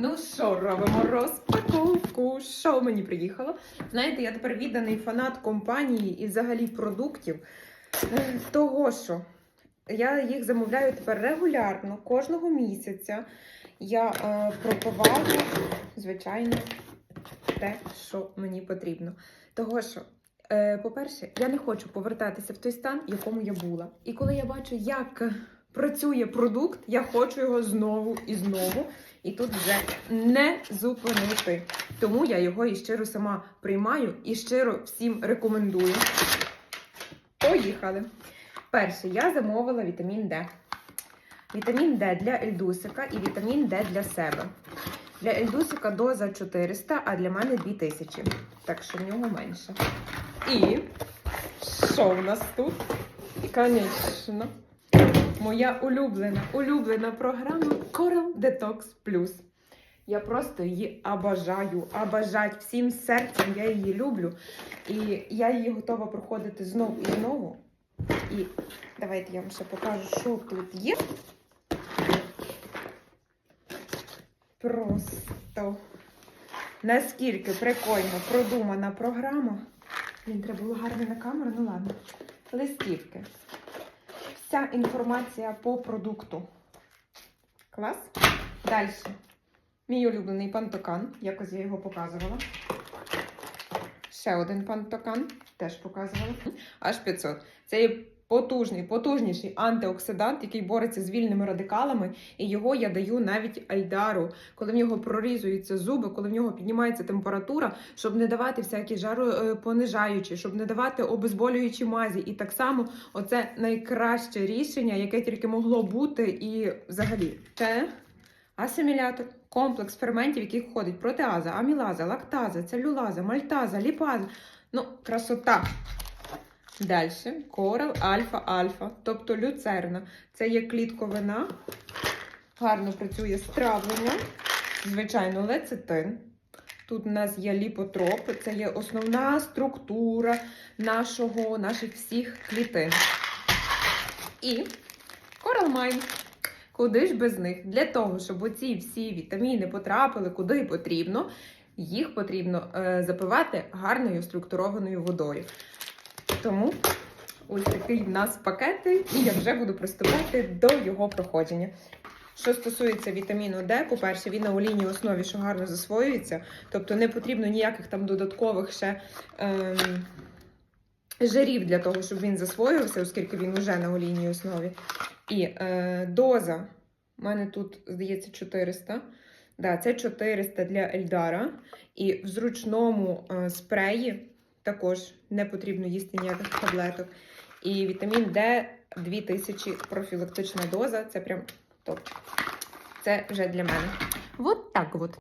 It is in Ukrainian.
Ну що, робимо розпаковку. Що мені приїхало? Знаєте, я тепер відданий фанат компанії і взагалі продуктів. Е, Того що я їх замовляю тепер регулярно, кожного місяця. Я е, пропиваю, звичайно, те, що мені потрібно. Того що, е, по-перше, я не хочу повертатися в той стан, в якому я була. І коли я бачу, як працює продукт, я хочу його знову і знову. І тут вже не зупинити. Тому я його і щиро сама приймаю і щиро всім рекомендую. Поїхали. Перше, я замовила вітамін Д. Вітамін Д для Ельдусика і вітамін Д для себе. Для Ельдусика доза 400, а для мене 2000. Так що в нього менше. І що в нас тут? Звісно, моя улюблена, улюблена програма Coral Detox Plus. Я просто її обожаю, обожать всім серцем. Я її люблю. І я її готова проходити знову і знову. І давайте я вам ще покажу, що тут є. Просто наскільки прикольно продумана програма. Блін, треба було гарно на камеру, ну ладно. Листівки. Вся інформація по продукту. Клас. Далі. Мій улюблений пантокан. Якось я його показувала. Ще один пантокан. Теж показувала. Аж 500. Це є потужний, потужніший антиоксидант, який бореться з вільними радикалами. І його я даю навіть Альдару, коли в нього прорізуються зуби, коли в нього піднімається температура, щоб не давати всякі жаропонижаючі, щоб не давати обезболюючі мазі. І так само оце найкраще рішення, яке тільки могло бути, і взагалі це асимілятор. Комплекс ферментів, в яких входить протеаза, амілаза, лактаза, целюлаза, мальтаза, ліпаза. Ну, красота. Далі корал альфа-альфа, тобто люцерна. Це є клітковина, гарно працює з травлення, звичайно, лецитин. Тут у нас є ліпотроп, це є основна структура нашого, наших всіх клітин. І Mine. Куди ж без них? Для того, щоб оці всі вітаміни потрапили куди потрібно, їх потрібно е, запивати гарною структурованою водою. Тому ось такий в нас пакети, і я вже буду приступати до його проходження. Що стосується вітаміну Д, по-перше, він на олійній основі, що гарно засвоюється, тобто не потрібно ніяких там додаткових ще ем, жирів для того, щоб він засвоювався, оскільки він вже на олійній основі. І е, доза, у мене тут, здається, 400. Да, це 400 для Ельдара. І в зручному е, спреї також не потрібно їсти ніяких таблеток. І вітамін Д 2000 профілактична доза. Це прям топ. Це вже для мене. От так от.